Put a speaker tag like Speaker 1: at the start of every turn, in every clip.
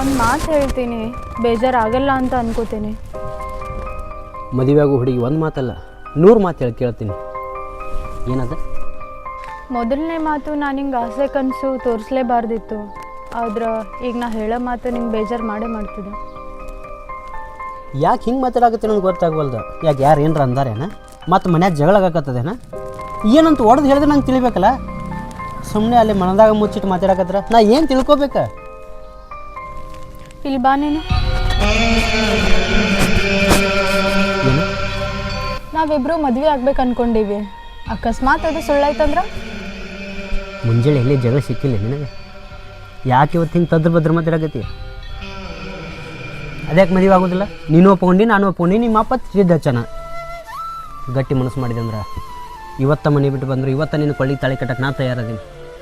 Speaker 1: ಒಂದು ಮಾತು ಹೇಳ್ತೀನಿ. ಬೇಜಾರಾಗಲ್ಲ ಅಂತ ಅನ್ಕೋತೀನಿ.
Speaker 2: ಮದುವೆಯಾಗೋ ಹುಡುಗಿ ಒಂದು ಮಾತಲ್ಲ ನೂರು ಮಾತು ಹೇಳಿ ಕೇಳ್ತೀನಿ. ಏನದ?
Speaker 1: ಮೊದಲನೇ ಮಾತು ನಾನು ಹಿಂಗೆ ಆಸೆ ಕನಸು ತೋರಿಸ್ಲೇಬಾರ್ದಿತ್ತು. ಆದ್ರೆ ಈಗ ನಾ ಹೇಳೋ ಮಾತು ನಿಂಗೆ ಬೇಜಾರು ಮಾಡೇ ಮಾಡ್ತಿದ್ದೆ
Speaker 2: ಯಾಕೆ ಹಿಂಗೆ ಮಾತಾಡಕತ್ತೆ ನನಗೆ ಗೊತ್ತಾಗವಲ್ದು? ಯಾಕೆ ಯಾರು ಏನರ ಅಂದಾರೇನ? ಮತ್ತು ಮನ್ಯಾಗ ಜಗಳ ಆಗಾಕತ್ತದೇನ? ಏನಂತ ಹೊಡೆದು ಹೇಳಿದ್ರೆ ನಂಗೆ ತಿಳಿಬೇಕಲ್ಲ? ಸುಮ್ಮನೆ ಅಲ್ಲಿ ಮನದಾಗ ಮುಚ್ಚಿಟ್ಟು ಮಾತಾಡಕತ್ರ ನಾ ಏನು ತಿಳ್ಕೊಬೇಕ?
Speaker 1: ಇಲ್ಲಿ ಬಾ ನೀನು. ನಾವಿಬ್ರು ಮದ್ವೆ ಆಗ್ಬೇಕು ಅನ್ಕೊಂಡಿವಿ. ಅಕಸ್ಮಾತ್ ಅದು ಸುಳ್ಳಾಯ್ತಂದ್ರ?
Speaker 2: ಮುಂಜಾನೆ ಎಲ್ಲಿ ಜಗಳ ಸಿಕ್ಕಿಲ್ಲ ನಿನಗೆ? ಯಾಕೆ ಇವತ್ತು ಹಿಂಗೆ ತದ್ರ ಭದ್ರ ಮಾತಾಡಕತ್ತಿ ಅದ್ಯಾಕೆ ಮದುವೆ ಆಗೋದಿಲ್ಲ? ನೀನು ಒಪ್ಕೊಂಡು ನಾನು ಒಪ್ಕೊಂಡು ನಿಮ್ಮ ಅಪ್ಪ ಸಿದ್ಧ ಚನ ಗಟ್ಟಿ ಮನಸ್ಸು ಮಾಡಿದೆ ಅಂದ್ರೆ ಇವತ್ತ ಮನೆ ಬಿಟ್ಟು ಬಂದರು ಇವತ್ತ ನೀನು ಕೊಳ್ಳಿ ತಾಳಿ ಕಟ್ಟಕ್ಕೆ ನಾ ತಯಾರದೀನಿ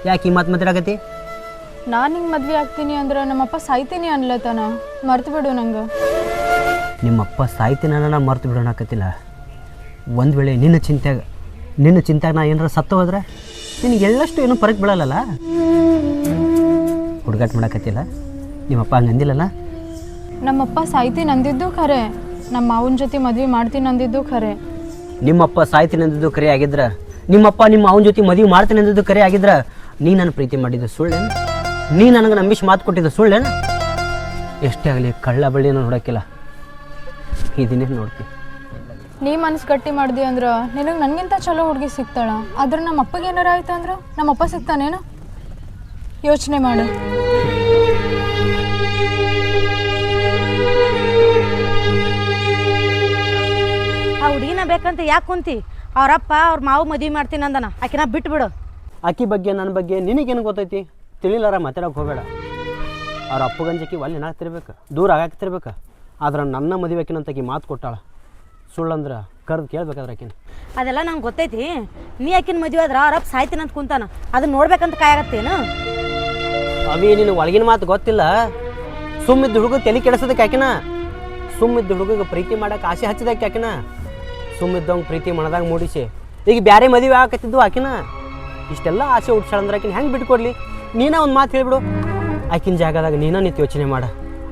Speaker 2: ಯಾಕೆ ಈ ಮಾತು ಮಾತಾಡಕತ್ತಿ
Speaker 1: ನಾನು ಹಿಂಗೆ ಮದುವೆ ಆಗ್ತೀನಿ ಅಂದ್ರೆ ನಮ್ಮಪ್ಪ ಸಾಯ್ತೀನಿ ಅನ್ಲತನ? ಮರ್ತು ಬಿಡು ನಂಗೆ.
Speaker 2: ನಿಮ್ಮಪ್ಪ ಸಾಯ್ತೀನ ನಾ ಮರ್ತು ಬಿಡೋಣಕತ್ತಿಲ್ಲ ಒಂದು ವೇಳೆ ನಿನ್ನ ಚಿಂತ್ಯಾಗ ನಿನ್ನ ಚಿಂತ್ಯಾಗ ನಾ ಏನಾರ ಸತ್ತು ಹೋದ್ರೆ ನಿನಗೆ ಎಳ್ಳಷ್ಟು ಏನೂ ಪರಕ್ ಬೀಳಲ್ಲ ಹುಡುಗಾಟ ಮಾಡಕತ್ತಿಲ್ಲ? ನಿಮ್ಮಪ್ಪ ಹಂಗೆ ಅಂದಿಲ್ಲಲ್ಲ?
Speaker 1: ನಮ್ಮಪ್ಪ ಸಾಯ್ತೀನಿ ಅಂದಿದ್ದು ಖರೆ. ನಮ್ಮ ಮಾವನ ಜೊತೆ ಮದುವೆ ಮಾಡ್ತೀನಿ ಅಂದಿದ್ದು ಖರೆ.
Speaker 2: ನಿಮ್ಮಪ್ಪ ಸಾಯ್ತೀನಿ ಅಂದಿದ್ದು ಕರೆ ಆಗಿದ್ರೆ ನಿಮ್ಮಪ್ಪ ನಿಮ್ಮ ಅವನ ಜೊತೆ ಮದುವೆ ಮಾಡ್ತೀನಿ ಅಂದಿದ್ದು ಕರೆ ಆಗಿದ್ರ ನೀ ನನ್ನ ಪ್ರೀತಿ ಮಾಡಿದ್ದು ಸುಳ್ಳೇನು ನೀ ನನಗೆ ನಂಬಿಸಿ ಮಾತು ಕೊಟ್ಟಿದ್ದ ಸುಳ್ಳೇನ? ಎಷ್ಟೇ ಆಗಲಿ ಕಳ್ಳ ಬಳ್ಳಿನ ನೋಡೋಕ್ಕಿಲ್ಲ. ಇದನ್ನೇ ನೋಡ್ತೀನಿ
Speaker 1: ನೀ ಮನಸ್ಸು ಗಟ್ಟಿ ಮಾಡ್ದಿ ಅಂದ್ರೆ ನಿನಗೆ ನನಗಿಂತ ಚಲೋ ಹುಡುಗಿ ಸಿಗ್ತಾಳ. ಆದ್ರೆ ನಮ್ಮ ಅಪ್ಪಗೆ ಏನಾರ ಆಯ್ತು ಅಂದ್ರೆ ನಮ್ಮಪ್ಪ ಸಿಗ್ತಾನೇನು? ಯೋಚನೆ ಮಾಡು.
Speaker 3: ಆ ಹುಡುಗಿನ ಬೇಕಂತ ಯಾಕೆ ಕುಂತಿ? ಅವ್ರಪ್ಪ ಅವ್ರ ಮಾವು ಮದುವೆ ಮಾಡ್ತೀನಿ ಅಂದನ. ಆಕಿನ ಬಿಟ್ಬಿಡು.
Speaker 2: ಆಕಿ ಬಗ್ಗೆ ನನ್ನ ಬಗ್ಗೆ ನಿನಗೇನು ಗೊತ್ತೈತಿ? ತಿಳಿಲಾರ ಮಾತಾಡೋಕೆ ಹೋಗಬೇಡ. ಅವ್ರ ಗಂಜಕ್ಕೆ ಒಲ್ಲಿ ಏನಾಗ್ತಿರ್ಬೇಕು ದೂರ ಆಗಾಕ್ತಿರ್ಬೇಕು ಆದ್ರೆ ನನ್ನ ಮದುವೆಕಿನಂತ ಈ ಮಾತು ಕೊಟ್ಟಾಳ. ಸುಳ್ಳಂದ್ರೆ ಕರೆದು ಕೇಳ್ಬೇಕಾದ್ರೆ ಆಕಿನ.
Speaker 3: ಅದೆಲ್ಲ ನಂಗೆ ಗೊತ್ತೈತಿ. ನೀ ಆಕಿನ ಮದುವೆ ಆದ್ರ ರಪ್ಪ ಸಾಯ್ತೀನಿ ಅಂತ ಕುಂತಾನ. ಅದನ್ನ ನೋಡ್ಬೇಕಂತ ಕಾಯಾಗತ್ತೇನು
Speaker 2: ಅವಿ ನಿನ್ನ ಒಳಗಿನ ಮಾತು ಗೊತ್ತಿಲ್ಲ? ಸುಮ್ಮಿದ್ದ ಹುಡುಗ ತಲೆ ಕೆಡಿಸೋದಕ್ಕೆ ಆಕಿನ. ಸುಮ್ಮಿದ್ದ ಹುಡುಗಗೆ ಪ್ರೀತಿ ಮಾಡಕ್ಕೆ ಆಸೆ ಹಚ್ಚಿದಕ್ಕೆ ಆಕಿನ. ಸುಮ್ಮಿದ್ದವಂಗೆ ಪ್ರೀತಿ ಮನದಾಗ ಮೂಡಿಸಿ. ಈಗ ಬ್ಯಾರೆ ಮದುವೆ ಆಗತ್ತಿದ್ದು ಆಕಿನ. ಇಷ್ಟೆಲ್ಲ ಆಸೆ ಹುಡ್ಸಾಳಂದ್ರೆ ಆಕಿನ ಹೆಂಗೆ ಬಿಟ್ಕೊಡ್ಲಿ? ನೀನ ಒಂದು ಮಾತು ಹೇಳ್ಬಿಡು. ಆಕಿನ ಜಾಗದಾಗ ನೀನ ನಿಂತು ಯೋಚನೆ ಮಾಡ.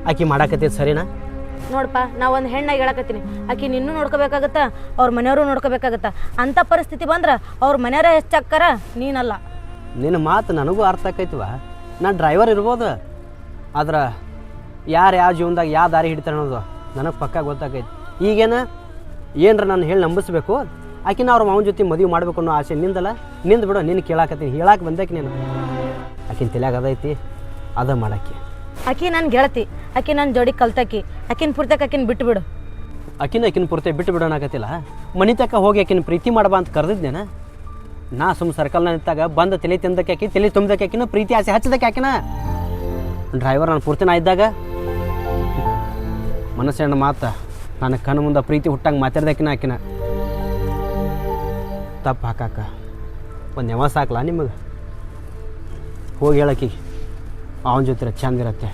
Speaker 2: ಆಕಿ ಮಾಡಾಕತ್ತೈತಿ ಸರಿನಾ?
Speaker 3: ನೋಡಪ್ಪ ನಾ ಒಂದು ಹೆಣ್ಣಾಗಿ ಹೇಳಕತ್ತೀನಿ. ಆಕಿ ನಿನ್ನೂ ನೋಡ್ಕೋಬೇಕಾಗತ್ತ? ಅವ್ರ ಮನೆಯವರು ನೋಡ್ಕೋಬೇಕಾಗತ್ತ? ಅಂಥ ಪರಿಸ್ಥಿತಿ ಬಂದ್ರೆ ಅವ್ರ ಮನೆಯವರೇ ಹೆಚ್ಚಾಕ್ಕಾರ ನೀನಲ್ಲ.
Speaker 2: ನಿನ್ನ ಮಾತು ನನಗೂ ಅರ್ಥ ಆಕೈತಿವ ನಾ ಡ್ರೈವರ್ ಇರ್ಬೋದು. ಆದ್ರೆ ಯಾರು ಯಾವ ಜೀವನದಾಗ ಯಾವ ದಾರಿ ಹಿಡಿತಾರೆ ಅನ್ನೋದು ನನಗೆ ಪಕ್ಕ ಗೊತ್ತಾಕೈತಿ. ಈಗೇನ? ಏನರ ನಾನು ಹೇಳಿ ನಂಬಿಸ್ಬೇಕು? ಆಕಿನ ಅವ್ರ ಮಾವನ ಜೊತೆ ಮದುವೆ ಮಾಡ್ಬೇಕು ಅನ್ನೋ ಆಸೆ ನಿಂದಲ್ಲ? ನಿಂದು ಬಿಡು ನಿನ್ನ ಕೇಳಾಕತ್ತೀನಿ ಹೇಳಕ್ಕೆ ಬಂದಕ್ಕೆ ನೀನು. ಆಕಿನ ತಲೆಯಾಗ ಅದೈತಿ ಅದ ಮಾಡಕ್ಕೆ
Speaker 3: ಆಕಿ ನನ್ನ ಗೆಳತಿ ಆಕಿ ನನ್ನ ಜೋಡಿ ಕಲ್ತಾಕಿ ಆಕಿನ ಪುರ್ತಕ್ಕೆ ಆಕಿನ ಬಿಟ್ಟು ಬಿಡು
Speaker 2: ಆಕಿನ ಆಕಿನ ಪೂರ್ತಿ ಬಿಟ್ಟು ಬಿಡೋಣಾಕತ್ತಿಲ್ಲ ಮನೆ ತಕ್ಕ ಹೋಗಿ ಆಕಿನ ಪ್ರೀತಿ ಮಾಡಬಾ ಅಂತ ಕರೆದಿದ್ದೇನ ನಾ ಸುಮ್ಮ ಸರ್ಕಲ್ನ ನಿಂತಾಗ ಬಂದ ತಲೆ ತಿಂದಕ್ಕೆ ಆಕಿ ತಲೆ ತುಂಬದಕ್ಕೆ ಆಕಿನ ಪ್ರೀತಿ ಆಸೆ ಹಚ್ಚದಕ್ಕೆ ಆಕಿನ? ಡ್ರೈವರ್ ನಾನು ಪೂರ್ತಿ ನಾ ಇದ್ದಾಗ ಮನಸ್ಸಿನ ಮಾತ ನನ್ನ ಕಣ್ಣು ಮುಂದೆ ಪ್ರೀತಿ ಹುಟ್ಟಂಗೆ ಮಾತಾಡ್ದಕ್ಕಿನ ಆಕಿನ. ತಪ್ಪು ಹಾಕಾಕ. ಒಂದು ನೆವ ಸಾಕಲ್ಲ ನಿಮಗೆ? ಹೋಗಿ ಹೇಳಕ್ಕಿ. ಅವನ ಜೊತೆ ಚಂದಿರತ್ತೆ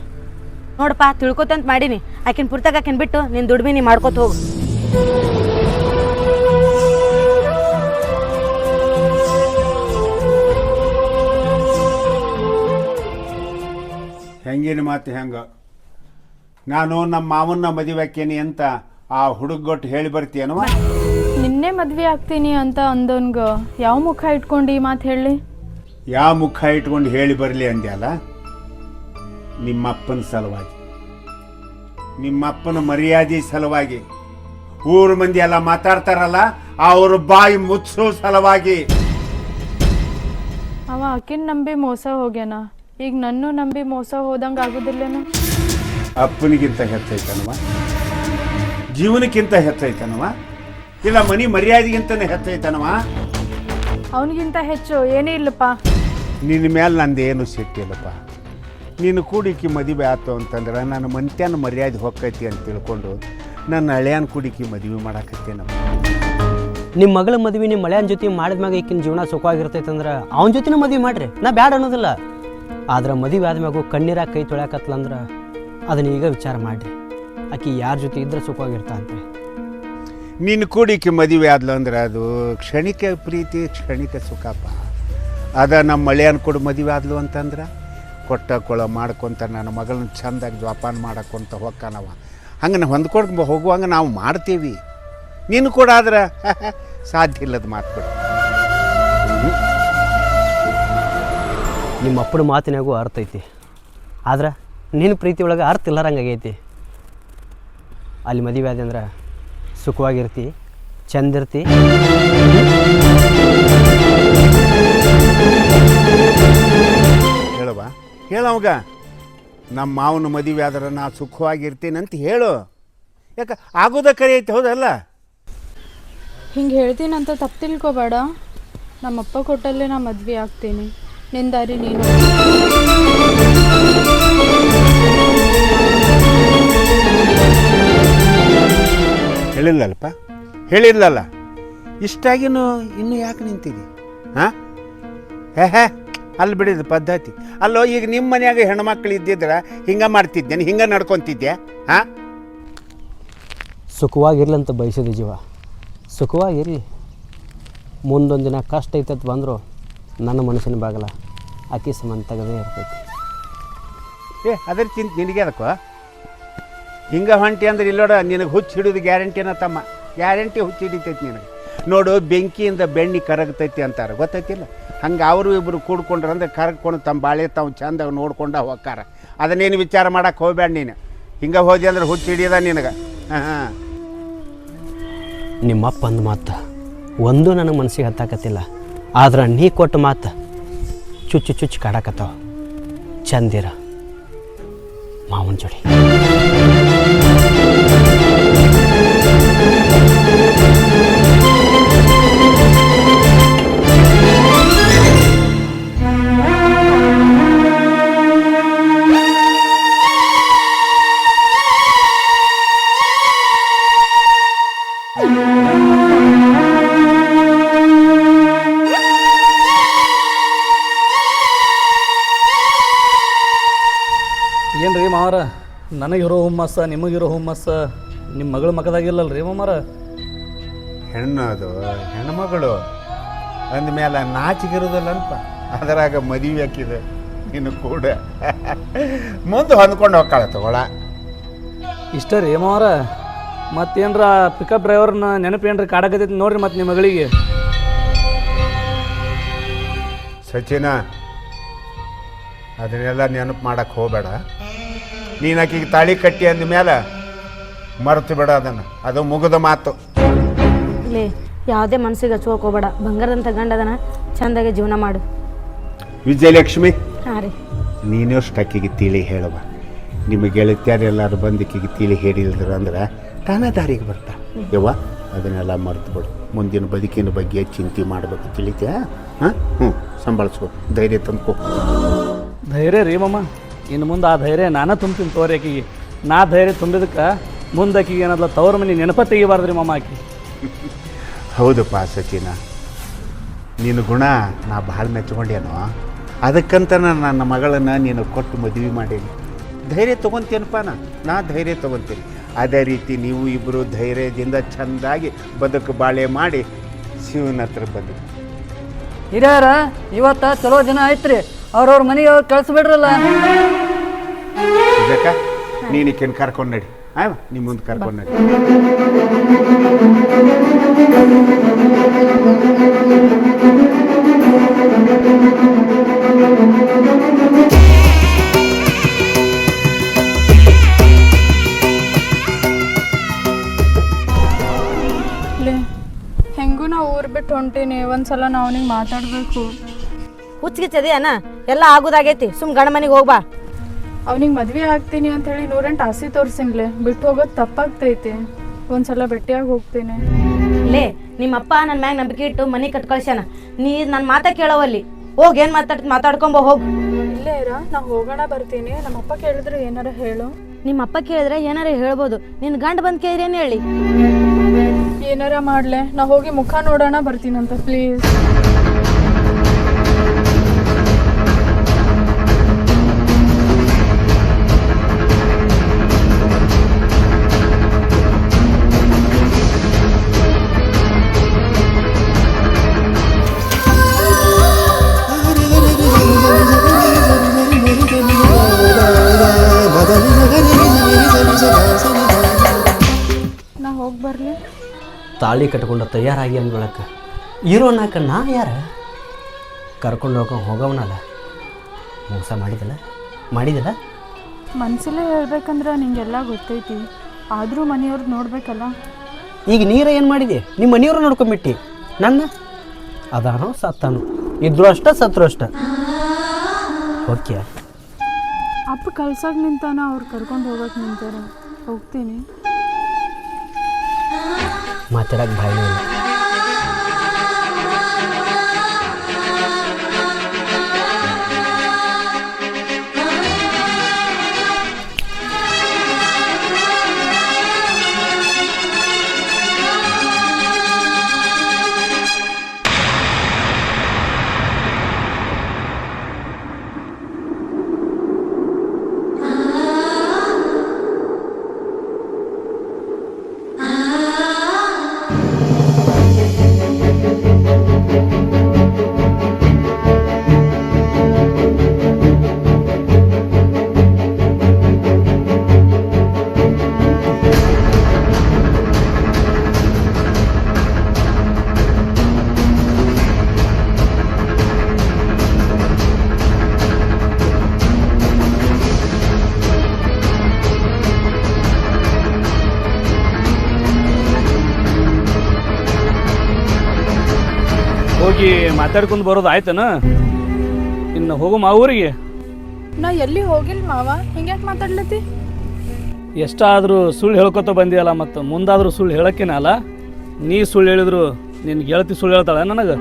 Speaker 3: ನೋಡಪ್ಪ ತಿಳ್ಕೊತಂತ ಮಾಡೀನಿ. ಆಕಿನ ಪುರ್ತಕ್ಕೆ ಆಕಿನ ಬಿಟ್ಟು ನಿನ್ನ ದುಡ್ಮಿ ನೀ ಮಾಡ್ಕೋತ ಹೋಗು.
Speaker 4: ಹೆಂಗಿನ ಮಾತು ಹೆಂಗ? ನಾನು ನಮ್ಮ ಮಾವನ್ನ ಮದುವೆಕ್ಕೇನಿ ಅಂತ ಆ ಹುಡುಗೊಟ್ಟು ಹೇಳಿ ಬರ್ತೀಯನವ
Speaker 1: ನಿನ್ನೆ ಮದ್ವೆ ಆಗ್ತೀನಿ ಅಂತ ಅಂದವನ್ಗ ಯಾವ ಮುಖ ಇಟ್ಕೊಂಡು ಈ ಮಾತು ಹೇಳಿ?
Speaker 4: ಯಾವ ಮುಖ ಇಟ್ಕೊಂಡು ಹೇಳಿ ಬರಲಿ ಅಂದ್ಯಲ್ಲ? ನಿಮ್ಮಪ್ಪನ ಸಲುವಾಗಿ. ನಿಮ್ಮಪ್ಪನ ಮರ್ಯಾದೆ ಸಲುವಾಗಿ. ಊರ ಮಂದಿ ಎಲ್ಲ ಮಾತಾಡ್ತಾರಲ್ಲ ಅವ್ರ ಬಾಯಿ ಮುಚ್ಚೋ ಸಲುವಾಗಿ.
Speaker 1: ಅವ ಆಕಿನ ನಂಬಿ ಮೋಸ ಹೋಗ್ಯಾನ. ಈಗ ನನ್ನೂ ನಂಬಿ ಮೋಸ ಹೋದಂಗ ಆಗುದಿಲ್ಲೇನು?
Speaker 4: ಅಪ್ಪನಿಗಿಂತ ಹೆಚ್ಚೈತನವ ಜೀವನಕ್ಕಿಂತ ಹೆಚ್ಚೈತನವ ಇಲ್ಲ ಮನಿ ಮರ್ಯಾದೆಗಿಂತನೇ ಹೆಚ್ಚೈತನವ
Speaker 1: ಅವನಿಗಿಂತ ಹೆಚ್ಚು ಏನೇ ಇಲ್ಲಪ್ಪ.
Speaker 4: ನಿನ್ನ ಮೇಲೆ ಏನು ಸಿಕ್ಕಿಲ್ಲಪ್ಪ ನಿನ್ನ ಕೂಡಿಕಿ ಮದುವೆ ಆಯ್ತು ಅಂತಂದ್ರೆ ನನ್ನ ಮನ್ತ್ಯಾನ ಮರ್ಯಾದೆ ಹೊಕ್ಕೈತಿ ಅಂತ ತಿಳ್ಕೊಂಡು ನನ್ನ ಹಳೆಯನ್ ಕೂಡಿಕಿ ಮದುವೆ ಮಾಡಾಕತ್ತೇನಪ್ಪ.
Speaker 2: ನಿಮ್ಮ ಮಗಳ ಮದುವೆ ನಿಮ್ಮ ಮಳೆಯನ ಜೊತೆ ಮಾಡಿದ್ಮ್ಯಾಗ ಈಕಿನ ಜೀವನ ಸುಖವಾಗಿರ್ತೈತೆ ಅಂದ್ರೆ ಅವನ ಜೊತೆನೂ ಮದುವೆ ಮಾಡ್ರಿ. ನಾ ಬ್ಯಾಡ ಅನ್ನೋದಿಲ್ಲ. ಆದ್ರೆ ಮದುವೆ ಆದ್ಮ್ಯಾಗು ಕಣ್ಣೀರಾಗ ಕೈ ತೊಳ್ಯಾಕತ್ಲಂದ್ರೆ ಅದನ್ನ ಈಗ ವಿಚಾರ ಮಾಡ್ರಿ. ಆಕಿ ಯಾರ ಜೊತೆ ಇದ್ರೆ ಸುಖವಾಗಿರ್ತಾ ಅಂತ
Speaker 4: ನಿನ್ನ ಕೂಡಿಕಿ ಮದುವೆ ಆದ್ಲು ಅಂದ್ರೆ ಅದು ಕ್ಷಣಿಕ ಪ್ರೀತಿ ಕ್ಷಣಿಕ ಸುಖಪ್ಪ. ಅದ ನಮ್ಮ ಮಳೆಯನ್ನು ಕೂಡ ಮದುವೆ ಆದ್ಲು ಅಂತಂದ್ರೆ, ಕೊಟ್ಟ ಕೊಳ ಮಾಡ್ಕೊಂತ ನನ್ನ ಮಗಳನ್ನ ಚಂದಾಗಿ ಜೋಪಾನ ಮಾಡಕ್ಕೊಂತ ಹೋಗ್ಕಾನವ ಹಂಗೆ ನಾವು ಹೊಂದ್ಕೊಂಡು ಹೋಗುವಂಗೆ ನಾವು ಮಾಡ್ತೀವಿ. ನೀನು ಕೂಡ ಆದ್ರೆ, ಸಾಧ್ಯ ಇಲ್ಲದ ಮಾತು ಬಿಡು
Speaker 2: ನಿಮ್ಮ ಅಪ್ಪನ ಮಾತಿನಾಗೂ ಅರ್ಥ ಐತಿ. ಆದ್ರೆ ನಿನ್ನ ಪ್ರೀತಿ ಒಳಗೆ ಅರ್ಥ ಇಲ್ಲಾರಂಗಾಗೈತಿ ಅಲ್ಲಿ ಮದುವೆ ಆದ್ರೆ ಸುಖವಾಗಿರ್ತಿ ಚಂದಿರ್ತಿ
Speaker 4: ಹೇಳವಾಗ ನಮ್ಮ ಮಾವನ ಮದುವೆ ಆದ್ರೆ ನಾ ಸುಖವಾಗಿರ್ತೀನಂತ ಅಂತ ಹೇಳು. ಯಾಕೆ ಆಗೋದ ಕರೆ ಐತೆ ಹೌದಲ್ಲ?
Speaker 1: ಹಿಂಗೆ ಹೇಳ್ತೀನಂತ ತಪ್ಪು ತಿಳ್ಕೊಬೇಡ. ನಮ್ಮಪ್ಪ ಕೊಟ್ಟಲ್ಲೇ ನಾ ಮದ್ವೆ ಆಗ್ತೀನಿ. ನಿಂದಾರಿ ದಾರಿ ನೀನು.
Speaker 4: ಹೇಳಿಲ್ಲಲ್ಪ ಹೇಳಿಲ್ಲಲ್ಲ ಇಷ್ಟಾಗಿನೂ ಇನ್ನೂ ಯಾಕೆ ನಿಂತಿದ್ದೀನಿ ಹಾಂ? ಹೇ ಹೇ. ಅಲ್ಲಿ ಬಿಡಿದ ಪದ್ಧತಿ. ಅಲ್ಲೋ ಈಗ ನಿಮ್ಮ ಮನ್ಯಾಗ ಹೆಣ್ಮಕ್ಳು ಇದ್ದಿದ್ರೆ ಹಿಂಗೆ ಮಾಡ್ತಿದ್ದೇನೆ ಹಿಂಗೆ ನಡ್ಕೊತಿದ್ದೆ ಹಾಂ?
Speaker 2: ಸುಖವಾಗಿರ್ಲಿ ಅಂತ ಬಯಸಿದ ಜೀವ. ಸುಖವಾಗಿರಲಿ ಮುಂದೊಂದು ದಿನ ಕಷ್ಟ ಐತತ್ ಬಂದರೂ ನನ್ನ ಮನಸ್ಸಿನ ಬಾಗಲ ಅತಿ ಸಮಂತಗದೇ ತೆಗದೇ ಇರ್ತೈತಿ.
Speaker 4: ಏ ಅದ್ರ ಚಿಂತೆ ನಿನಗೆ ಅದಕ್ಕೋ? ಹಿಂಗೆ ಹೊಂಟಿ ಅಂದ್ರೆ ಇಲ್ಲೋಡ ನಿನಗೆ ಹುಚ್ಚು ಹಿಡಿದು ಗ್ಯಾರಂಟಿನ ತಮ್ಮ. ಗ್ಯಾರಂಟಿ ಹುಚ್ಚು ಹಿಡಿತೈತಿ ನಿನಗೆ. ನೋಡು, ಬೆಂಕಿಯಿಂದ ಬೆಣ್ಣೆ ಕರಗ್ತೈತಿ ಅಂತಾರೆ. ಗೊತ್ತೈತಿಲ್ಲ? ಹಂಗೆ ಅವರು ಇಬ್ಬರು ಕೂಡ್ಕೊಂಡ್ರೆ ಅಂದ್ರೆ ಕರಗ್ಕೊಂಡು ತಮ್ಮ ಬಾಳೆ ತಾವು ಚಂದಾಗ ನೋಡ್ಕೊಂಡು ಹೋಗ್ಕಾರ ಅದನ್ನೇನು ವಿಚಾರ ಮಾಡಕ್ಕೆ ಹೋಗ್ಬೇಡ ನೀನು. ಹಿಂಗೆ ಹೋದಿ ಅಂದ್ರೆ ಹುಚ್ಚು ಹಿಡಿಯದ ನಿನಗೆ. ಹಾಂ
Speaker 2: ನಿಮ್ಮಪ್ಪ ಅಂದ ಮಾತು ಒಂದು ನನಗೆ ಮನಸ್ಸಿಗೆ ಹತ್ತಾಕತ್ತಿಲ್ಲ. ಆದ್ರೆ ನೀ ಕೊಟ್ಟ ಮಾತು ಚುಚ್ಚು ಚುಚ್ಚು ಕಾಡಕತ್ತಾವ. ಚಂದಿರ, ಮಾವನ ಜೋಡಿ.
Speaker 5: ನನಗಿರೋ ಹುಮ್ಮಸ್ಸ ನಿಮಗಿರೋ ಹುಮ್ಮಸ್ಸ ನಿಮ್ಮ ಮಗಳ ಮಗದಾಗಿಲ್ಲಲ್ಲ ರೀ ಮಾಮರ?
Speaker 4: ಹೆಣ್ಣು ಅದು ಹೆಣ್ಮಗಳು ಅಂದಮೇಲೆ ಅಂತ ಅದರಾಗ ಮದುವೆ ಹಾಕಿದೆ ನೀನು ಕೂಡ. ಮುಂದೆ ಹೊಂದ್ಕೊಂಡು ಹೋಗ್ಕಾಳ ತಗೊಳ.
Speaker 5: ಇಷ್ಟ ರೀ ಮಾರ ಮತ್ತೇನ್ರ ಪಿಕಪ್ ಡ್ರೈವರ್ನ ನೆನಪೇನ್ರಿ ಕಾಡಕತ್ತೈತಿ ನೋಡ್ರಿ ಮತ್ತೆ ನಿಮ್ಮ ಮಗಳಿಗೆ?
Speaker 4: ಸಚಿನ ಅದನ್ನೆಲ್ಲ ನೆನಪು ಮಾಡಕ್ಕೆ ಹೋಗಬೇಡ. ನೀನು ಆಕಿಗೆ ತಾಳಿ ಕಟ್ಟಿ ಅಂದ ಮೇಲೆ ಮರೆತು ಬಿಡ ಅದನ್ನು. ಅದು ಮುಗಿದ ಮಾತು.
Speaker 3: ಲೇ ಯಾವುದೇ ಮನಸ್ಸಿಗೆ ಹಚ್ಕೋಕ್ ಹೋಗ್ಬೇಡ. ಬಂಗಾರದಂಥ ಗಂಡದನ ಚಂದಾಗಿ ಜೀವನ ಮಾಡು.
Speaker 4: ವಿಜಯಲಕ್ಷ್ಮಿ
Speaker 3: ಹಾಂ ರೀ.
Speaker 4: ನೀನಷ್ಟು ಆಕಿಗೆ ತಿಳಿ ಹೇಳುವ. ನಿಮ್ಮ ಗೆಳತಿಯರೆಲ್ಲರೂ ಬಂದಿಕ್ಕಿಗೆ ತಿಳಿ ಹೇಳಿಲ್ದ್ರು ಅಂದ್ರೆ ತಾನೇ ದಾರಿಗೆ ಬರ್ತಾ. ಯವ್ವ ಅದನ್ನೆಲ್ಲ ಮರೆತು ಬಿಡು. ಮುಂದಿನ ಬದುಕಿನ ಬಗ್ಗೆ ಚಿಂತೆ ಮಾಡಬೇಕು ತಿಳಿತ್ಯಾ? ಹಾಂ? ಹ್ಞೂ ಸಂಭಾಳಿಸ್ಕೊ. ಧೈರ್ಯ ತಂದ್ಕೋ.
Speaker 5: ಧೈರ್ಯ ರೀ ಮಮ್ಮ ಇನ್ನು ಮುಂದೆ ಆ ಧೈರ್ಯ ನಾನೇ ತುಂಬ್ತೀನಿ ತೋರಿ ಆಕಿಗೆ. ನಾ ಧೈರ್ಯ ತುಂಬಿದಕ್ಕೆ ಮುಂದೆ ಆಕಿಗೆ ಏನಲ್ಲ ತವ್ರ ಮನೆ ನೆನಪ ತೆಗಿಬಾರ್ದ್ರಿ ಮಮ್ಮ ಆಕಿ.
Speaker 4: ಹೌದಪ್ಪ ಸಚಿನ. ನಿನ್ನ ಗುಣ ನಾ ಭಾಳ ಮೆಚ್ಕೊಂಡೇನೋ. ಅದಕ್ಕಂತ ನಾನು ನನ್ನ ಮಗಳನ್ನು ನೀನು ಕೊಟ್ಟು ಮದುವೆ ಮಾಡೀನಿ. ಧೈರ್ಯ ತೊಗೊತೇನಪ್ಪ ನಾ. ನಾ ಧೈರ್ಯ ತೊಗೊತೀನಿ. ಅದೇ ರೀತಿ ನೀವು ಇಬ್ಬರು ಧೈರ್ಯದಿಂದ ಚೆಂದಾಗಿ ಬದುಕು ಬಾಳೆ ಮಾಡಿ ಶಿವನ ಹತ್ರ ಬಂದ್ರಿ.
Speaker 6: ಹಿರಿಯರ ಇವತ್ತ ಚಲೋ ದಿನ ಐತ್ರಿ ಅವ್ರವ್ರ ಮನೆಗೆ ಅವ್ರು ಕಳಿಸ್ಬಿಡ್ರಲ್ಲ.
Speaker 4: ಇದಕ್ಕ ನೀನು ಈಕೆನ ಕರ್ಕೊಂಡು ನಡಿ. ನಿಮ್ಮ ಮುಂದೆ ಕರ್ಕೊಂಡು ನಡಿ.
Speaker 1: ಹೆಂಗೂ ನಾ ಊರು ಬಿಟ್ಟು ಹೊಂಟೀನಿ. ಒಂದ್ಸಲ ನಾ ನಿಂಗೆ ಮಾತಾಡಬೇಕು.
Speaker 3: ಹುಚ್ಚಿಗೆ ಅಣ್ಣ ಎಲ್ಲ ಆಗುದಾಗೈತಿ. ಸುಮ್ ಗಂಡ ಮನೆಗೆ ಹೋಗ್ಬಾ
Speaker 1: ಅವನಿಗೆ ಮದ್ವೆ ಆಗ್ತೀನಿ ಅಂತ ಹೇಳಿ ನೂರೆಂಟು ಆಸೆ ತೋರಿಸಿನ್ಲೆ. ಬಿಟ್ಟು ಹೋಗೋದು ತಪ್ಪಾಗ್ತೈತಿ. ಒಂದ್ಸಲ ಭೇಟಿಯಾಗಿ ಹೋಗ್ತೀನಿ.
Speaker 3: ಲೇ ನಿಮ್ಮಪ್ಪ ನನ್ನ ಮ್ಯಾಗ ನಂಬಿಕೆ ಇಟ್ಟು ಮನೆ ಕಟ್ ಕಳ್ಸ್ಯಾನ ನೀ ನನ್ನ ಮಾತ ಕೇಳವಲ್ಲಿ. ಹೋಗ್ ಏನ್ ಮಾತಾಡ್ ಮಾತಾಡ್ಕೊಂಬ ಹೋಗ್.
Speaker 1: ಇಲ್ಲೇ ಇರ ನಾ ಹೋಗೋಣ ಬರ್ತೀನಿ. ನಮ್ಮಪ್ಪ ಕೇಳಿದ್ರೆ ಏನಾರ ಹೇಳು.
Speaker 3: ನಿಮ್ಮಪ್ಪ ಕೇಳಿದ್ರೆ ಏನಾರ ಹೇಳ್ಬೋದು. ನಿನ್ ಗಂಡ ಬಂದ್ ಕೇಳಿದ್ರೆ ಏನ್ ಹೇಳಿ?
Speaker 1: ಏನಾರ ಮಾಡ್ಲೆ. ನಾ ಹೋಗಿ ಮುಖ ನೋಡೋಣ ಬರ್ತೀನಂತ ಪ್ಲೀಸ್.
Speaker 2: ತಾಳಿ ಕಟ್ಕೊಂಡು ತಯಾರಾಗಿ ಅಂದ್ಕೊಳಕ್ಕೆ ಇರೋ ನಾಕ ನಾ ಯಾರು? ಕರ್ಕೊಂಡು ಹೋಗೋ ಹೋಗವನಲ್ಲ. ಮೋಸ ಮಾಡಿದಲ್ಲ? ಮಾಡಿದಲ್ಲ?
Speaker 1: ಮನ್ಸಲ್ಲೇ ಹೇಳ್ಬೇಕಂದ್ರೆ ನಿಂಗೆಲ್ಲ ಗೊತ್ತೈತಿ. ಆದರೂ ಮನೆಯವ್ರದ್ದು ನೋಡ್ಬೇಕಲ್ಲ.
Speaker 2: ಈಗ ನೀರ ಏನು ಮಾಡಿದೆ? ನಿಮ್ಮ ಮನೆಯವ್ರು ನೋಡ್ಕೊಂಬಿಟ್ಟಿ. ನನ್ನ? ಅದಾನೋ ಸತ್ತಾನೋ? ಇದ್ರು ಅಷ್ಟ ಸತ್ರು ಅಷ್ಟ. ಓಕೆ
Speaker 1: ಅಪ್ಪ ಕಳ್ಸಕ್ಕೆ ನಿಂತಾನ ಅವ್ರು ಕರ್ಕೊಂಡು ಹೋಗಕ್ಕೆ ನಿಂತಾರ. ಹೋಗ್ತೀನಿ.
Speaker 2: मातरक
Speaker 5: भाई ಮಾತಾಡ್ಕೊಂಡು ಬರೋದು ಆಯ್ತನ? ಇನ್ನು ಹೋಗು ಮಾ ಊರಿಗೆ.
Speaker 1: ನಾ ಎಲ್ಲಿ ಹೋಗಿಲ್ ಮಾವ ಹಿಂಗ್ಯಾಕೆ ಮಾತಾಡ್ಲತ್ತಿ?
Speaker 5: ಎಷ್ಟಾದರೂ ಸುಳ್ಳು ಹೇಳ್ಕೊತ ಬಂದಿಯಲ್ಲ ಮತ್ತು ಮುಂದಾದರೂ ಸುಳ್ಳು ಹೇಳಕ್ಕೇನ ಅಲ್ಲ? ನೀ ಸುಳ್ಳು ಹೇಳಿದ್ರು ನಿನ್ನ ಗೆಳತಿ ಸುಳ್ಳು ಹೇಳ್ತಾಳೆ ನನಗೆ?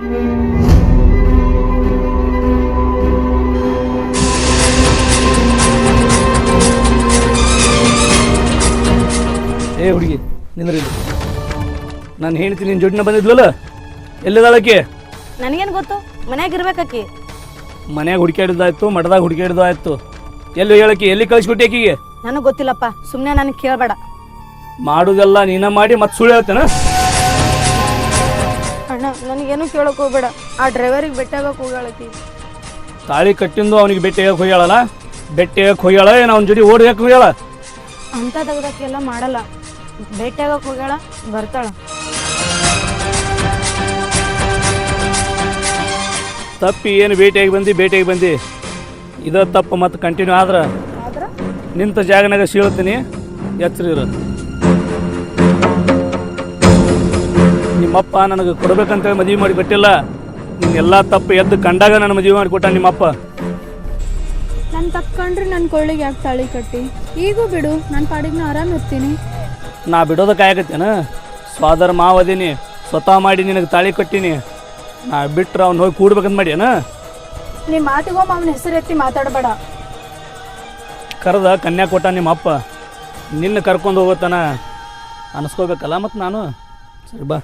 Speaker 5: ಏ ಹುಡುಗಿ ನಿಂದ್ರಿ. ನಾನು ಹೇಳ್ತೀನಿ ನಿನ್ನ ಜೊಡ್ನ ಬಂದಿದ್ಲಲ್ಲ? ಎಲ್ಲಿದಾಳಕ್ಕೆ
Speaker 3: ನನಗೇನು ಗೊತ್ತು? ಮನ್ಯಾಗ ಇರ್ಬೇಕಾಕಿ
Speaker 5: ಮನ್ಯಾಗ ಹುಡುಕಾಡಿದಾಯ್ತು ಮಠದಾಗ ಹುಡುಕಾಡಿದಾಯ್ತು ಎಲ್ಲಿ ಹೇಳಕ್ಕೆ ಎಲ್ಲಿ ಕಳಿಸ್ಬಿಟ್ಟೆ ಆಕಿಗೆ?
Speaker 3: ನನಗೆ ಗೊತ್ತಿಲ್ಲಪ್ಪ ಸುಮ್ಮನೆ ನನಗೆ ಕೇಳಬೇಡ.
Speaker 5: ಮಾಡುದೆಲ್ಲ ನೀನ ಮಾಡಿ ಮತ್ತೆ ಸುಳ್ಳು ಹೇಳ್ತೇನ?
Speaker 1: ಅಣ್ಣ ನನಗೇನು ಕೇಳಕ್ ಹೋಗ್ಬೇಡ. ಆ ಡ್ರೈವರಿಗೆ ಬೆಟ್ಟಾಗಕ್ಕೆ ಹೋಗಾಳತಿ
Speaker 5: ತಾಳಿ ಕಟ್ಟಿಂದು ಅವನಿಗೆ ಬೆಟ್ಟ ಹೋಗ್ಯಾಳಲ್ಲ? ಭೇಟಿಯಾಗಕ್ಕೆ ಹೋಗ್ಯಾಳ ಏನು ಅವನ ಜೋಡಿ ಓಡಿ ಹೋಗ್ಯಾಳ?
Speaker 3: ಅಂತ ತೆಗ್ದಕ್ಕೆಲ್ಲ ಮಾಡಲ್ಲ. ಭೇಟಿಯಾಗಕ್ಕೆ ಹೋಗ್ಯಾಳ ಬರ್ತಾಳ.
Speaker 5: ತಪ್ಪಿ ಏನು ಭೇಟಿಯಾಗಿ ಬಂದು ಭೇಟಿಯಾಗಿ ಬಂದು? ಇದ ತಪ್ಪು ಮತ್ತು ಕಂಟಿನ್ಯೂ ಆದ್ರೆ? ನಿಂತ ಜಾಗನಾಗ ಸೀಳ್ತೀನಿ ಎಚ್ಚರಿರು ನಿಮ್ಮಪ್ಪ ನನಗೆ ಕೊಡ್ಬೇಕಂತೇಳಿ ಮದುವೆ ಮಾಡಿ ಕೊಟ್ಟಿಲ್ಲ ನಿನ್ನೆಲ್ಲ ತಪ್ಪು ಎದ್ದು ಕಂಡಾಗ ನಾನು ಮದುವೆ ಮಾಡಿ ಕೊಟ್ಟ ನಿಮ್ಮಪ್ಪ.
Speaker 1: ನಾನು ತಪ್ಕೊಂಡ್ರೆ ನನ್ನ ಕೊಳ್ಳಿಗೆ ಯಾಕೆ ತಾಳಿ ಕಟ್ಟಿ? ಈಗೂ ಬಿಡು ನನ್ನ ಪಾಡಿಗೆ ನಾನು ಆರಾಮ್ ಇರ್ತೀನಿ.
Speaker 5: ನಾ ಬಿಡೋದಕ್ಕೆ ಆಗತ್ತೇನ ಸ್ವಾದರ ಮಾವದೀನಿ ಸ್ವತಃ ಮಾಡಿ ನಿನಗೆ ತಾಳಿ ಕಟ್ಟೀನಿ. ನಾ ಬಿಟ್ರೆ ಅವ್ನು ಹೋಗಿ ಕೂಡ್ಬೇಕಂತ ಮಾಡ್ಯಾನ?
Speaker 1: ನಿಮ್ಮ ಮಾತಿಗೋ ಮಾವನ ಹೆಸರು ಎತ್ತಿ ಮಾತಾಡಬೇಡ.
Speaker 5: ಕರೆದ ಕನ್ಯಾ ಕೊಟ್ಟ ನಿಮ್ಮ ಅಪ್ಪ. ನಿನ್ನ ಕರ್ಕೊಂಡು ಹೋಗೋತನ ಅನಿಸ್ಕೋಬೇಕಲ್ಲ ಮತ್ತು ನಾನು? ಸರಿ ಬಾ.